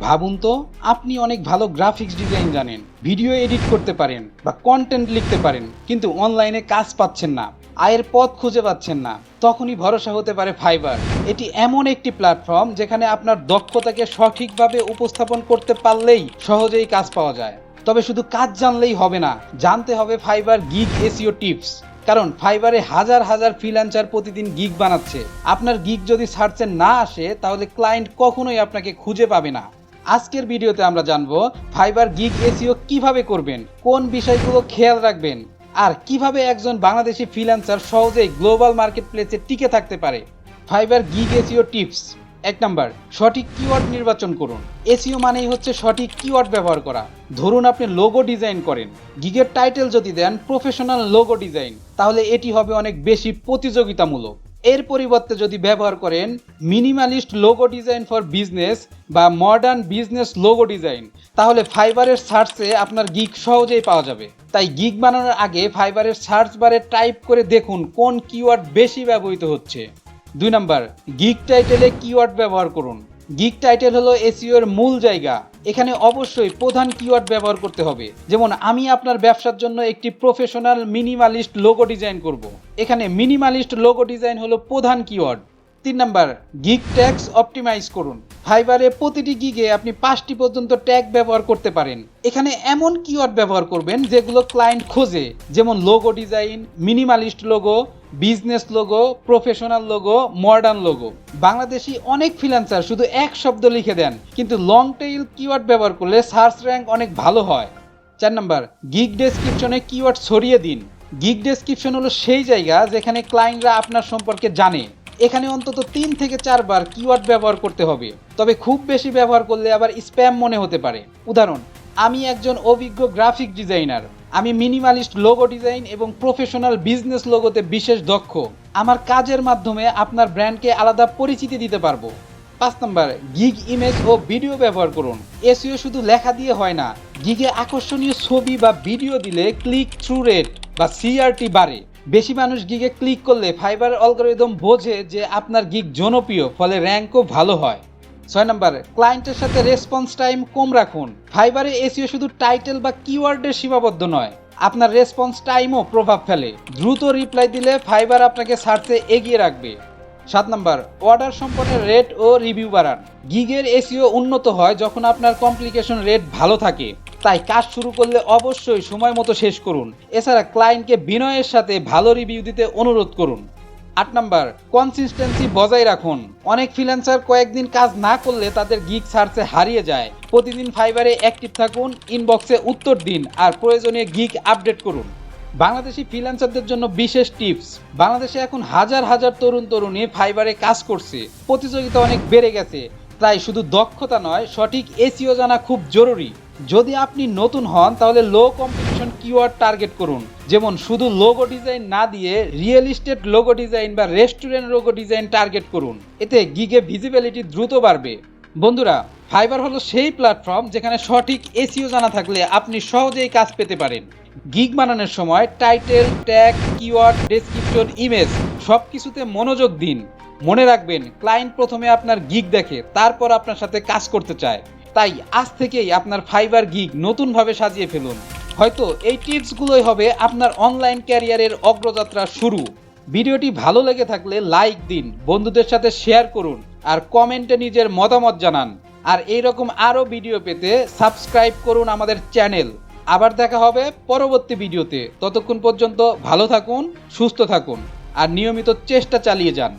ভাবুন তো, আপনি অনেক ভালো গ্রাফিক্স ডিজাইন জানেন ভিডিও এডিট করতে পারেন বা কন্টেন্ট লিখতে পারেন, কিন্তু অনলাইনে কাজ পাচ্ছেন না, আয়ের পথ খুঁজে পাচ্ছেন না, তখনই ভরসা হতে পারে ফাইবার এটি এমন একটি প্ল্যাটফর্ম যেখানে আপনার দক্ষতাকে সঠিকভাবে উপস্থাপন করতে পারলেই সহজেই কাজ পাওয়া যায়। তবে শুধু কাজ জানলেই হবে না, জানতে হবে ফাইবার গিগ এসিও টিপস কারণ ফাইবারে হাজার হাজার ফ্রিল্যান্সার প্রতিদিন গিগ বানাচ্ছে। আপনার গিগ যদি সার্চে না আসে, তাহলে ক্লায়েন্ট কখনোই আপনাকে খুঁজে পাবে না। আজকের ভিডিওতে আমরা জানব ফাইবার গিগ এসিও কীভাবে করবেন, কোন বিষয়গুলো খেয়াল রাখবেন, আর কীভাবে একজন বাংলাদেশি ফ্রিল্যান্সার সহজেই গ্লোবাল মার্কেট প্লেসে টিকে থাকতে পারে। Fiverr gig SEO tips. এক নাম্বার, সঠিক কিওয়ার্ড নির্বাচন করুন। এসিও মানেই হচ্ছে সঠিক কিওয়ার্ড ব্যবহার করা। ধরুন আপনি লোগো ডিজাইন করেন। গিগের টাইটেল যদি দেন প্রফেশনাল লোগো ডিজাইন তাহলে এটি হবে অনেক বেশি প্রতিযোগিতামূলক। এর পরিবর্তে যদি ব্যবহার করেন minimalist logo design for business বা মডার্ন বিজনেস লোগো ডিজাইন তাহলে ফাইবারের সার্চে আপনার গিগ সহজেই পাওয়া যাবে। তাই গিগ বানানোর আগে ফাইবারের সার্চ বারে টাইপ করে দেখুন কোন কিওয়ার্ড বেশি ব্যবহৃত হচ্ছে। দুই নম্বর গিগ টাইটেলে কিওয়ার্ড ব্যবহার করুন। গিগ টাইটেল হলো এসিও এর মূল জায়গা। এখানে অবশ্যই প্রধান কিওয়ার্ড ব্যবহার করতে হবে। যেমন, আমি আপনার ব্যবসার জন্য একটি প্রফেশনাল মিনিমালিস্ট লোগো ডিজাইন করব। এখানে মিনিমালিস্ট লোগো ডিজাইন হলো প্রধান কিওয়ার্ড তিন নাম্বার গিগ ট্যাক্স অপটিমাইজ করুন। ফাইবারে প্রতিটি গিগে আপনি পাঁচটি পর্যন্ত ট্যাগ ব্যবহার করতে পারেন। এখানে এমন কিওয়ার্ড ব্যবহার করবেন যেগুলো ক্লায়েন্ট খোঁজে, যেমন logo design minimalist logo business logo professional logo modern logo Bangladeshi অনেক ফ্রিল্যান্সার শুধু এক শব্দ লিখে দেন, কিন্তু লং টেইল কিওয়ার্ড ব্যবহার করলে সার্চ র্যাঙ্ক অনেক ভালো হয়। চার নাম্বার গিগ ডেসক্রিপশনে কিওয়ার্ড ছড়িয়ে দিন। গিগ ডেসক্রিপশন হলো সেই জায়গা যেখানে ক্লায়েন্টরা আপনার সম্পর্কে জানে। এখানে অন্তত তিন থেকে চারবার কিওয়ার্ড ব্যবহার করতে হবে। তবে খুব বেশি ব্যবহার করলে আবার স্প্যাম মনে হতে পারে। উদাহরণ, আমি একজন অভিজ্ঞ গ্রাফিক ডিজাইনার আমি মিনিমালিস্ট লোগো ডিজাইন এবং প্রফেশনাল বিজনেস লোগোতে বিশেষ দক্ষ। আমার কাজের মাধ্যমে আপনার ব্র্যান্ডকে আলাদা পরিচিতি দিতে পারব। পাঁচ নম্বর গিগ ইমেজ ও ভিডিও ব্যবহার করুন। এসিও শুধু লেখা দিয়ে হয় না গিগে আকর্ষণীয় ছবি বা ভিডিও দিলে ক্লিক থ্রু রেট বা সিআরটি বাড়ে। বেশি মানুষ গিগে ক্লিক করলে ফাইবার অ্যালগরিদম বোঝে যে আপনার গিগ জনপ্রিয়, ফলে র্যাঙ্কও ভালো হয়। ছয় নম্বর ক্লায়েন্টের সাথে রেসপন্স টাইম কম রাখুন। ফাইবারে এসিও শুধু টাইটেল বা কিওয়ার্ডের সীমাবদ্ধ নয়, আপনার রেসপন্স টাইমও প্রভাব ফেলে। দ্রুত রিপ্লাই দিলে ফাইবার আপনাকে সার্চে এগিয়ে রাখবে। সাত নম্বর অর্ডার সম্পন্নের রেট ও রিভিউ বাড়ান। গিগের এসিও উন্নত হয় যখন আপনার কমপ্লিকেশন রেট ভালো থাকে। তাই কাজ শুরু করলে অবশ্যই সময় মতো শেষ করুন। এছাড়া ক্লায়েন্টকে বিনয়ের সাথে ভালো রিভিউ দিতে অনুরোধ করুন। আট নাম্বার কনসিস্টেন্সি বজায় রাখুন। অনেক ফ্রিল্যান্সার কয়েকদিন কাজ না করলে তাদের গিগ সার্চে হারিয়ে যায়। প্রতিদিন ফাইবারে অ্যাক্টিভ থাকুন ইনবক্সে উত্তর দিন আর প্রয়োজনীয় গিগ আপডেট করুন। বাংলাদেশি ফ্রিল্যান্সারদের জন্য বিশেষ টিপস বাংলাদেশে এখন হাজার হাজার তরুণ তরুণী ফাইবারে কাজ করছে। প্রতিযোগিতা অনেক বেড়ে গেছে। তাই শুধু দক্ষতা নয়, সঠিক এসিও জানা খুব জরুরি। যদি আপনি নতুন হন, তাহলে লো কম্পিটিশন কিওয়ার্ড টার্গেট করুন। যেমন শুধু লোগো ডিজাইন না দিয়ে রিয়েল ইস্টেট লোগো ডিজাইন বা রেস্টুরেন্ট লোগো ডিজাইন টার্গেট করুন। এতে গিগে ভিজিবিলিটি দ্রুত বাড়বে। বন্ধুরা ফাইবার হলো সেই প্ল্যাটফর্ম যেখানে সঠিক এসিও জানা থাকলে আপনি সহজেই কাজ পেতে পারেন। গিগ বানানোর সময় title tag keyword description image সব কিছুতে মনোযোগ দিন। মনে রাখবেন ক্লায়েন্ট প্রথমে আপনার গিগ দেখে, তারপর আপনার সাথে কাজ করতে চায়। তাই আজ থেকেই আপনার ফাইবার গিগ নতুনভাবে সাজিয়ে ফেলুন। হয়তো এই টিপসগুলোই হবে আপনার অনলাইন ক্যারিয়ারের অগ্রযাত্রা শুরু। ভিডিওটি ভালো লেগে থাকলে লাইক দিন, বন্ধুদের সাথে শেয়ার করুন, আর কমেন্টে নিজের মতামত জানান। আর এই রকম আরও ভিডিও পেতে সাবস্ক্রাইব করুন আমাদের চ্যানেল। আবার দেখা হবে পরবর্তী ভিডিওতে। ততক্ষণ পর্যন্ত ভালো থাকুন, সুস্থ থাকুন, আর নিয়মিত চেষ্টা চালিয়ে যান।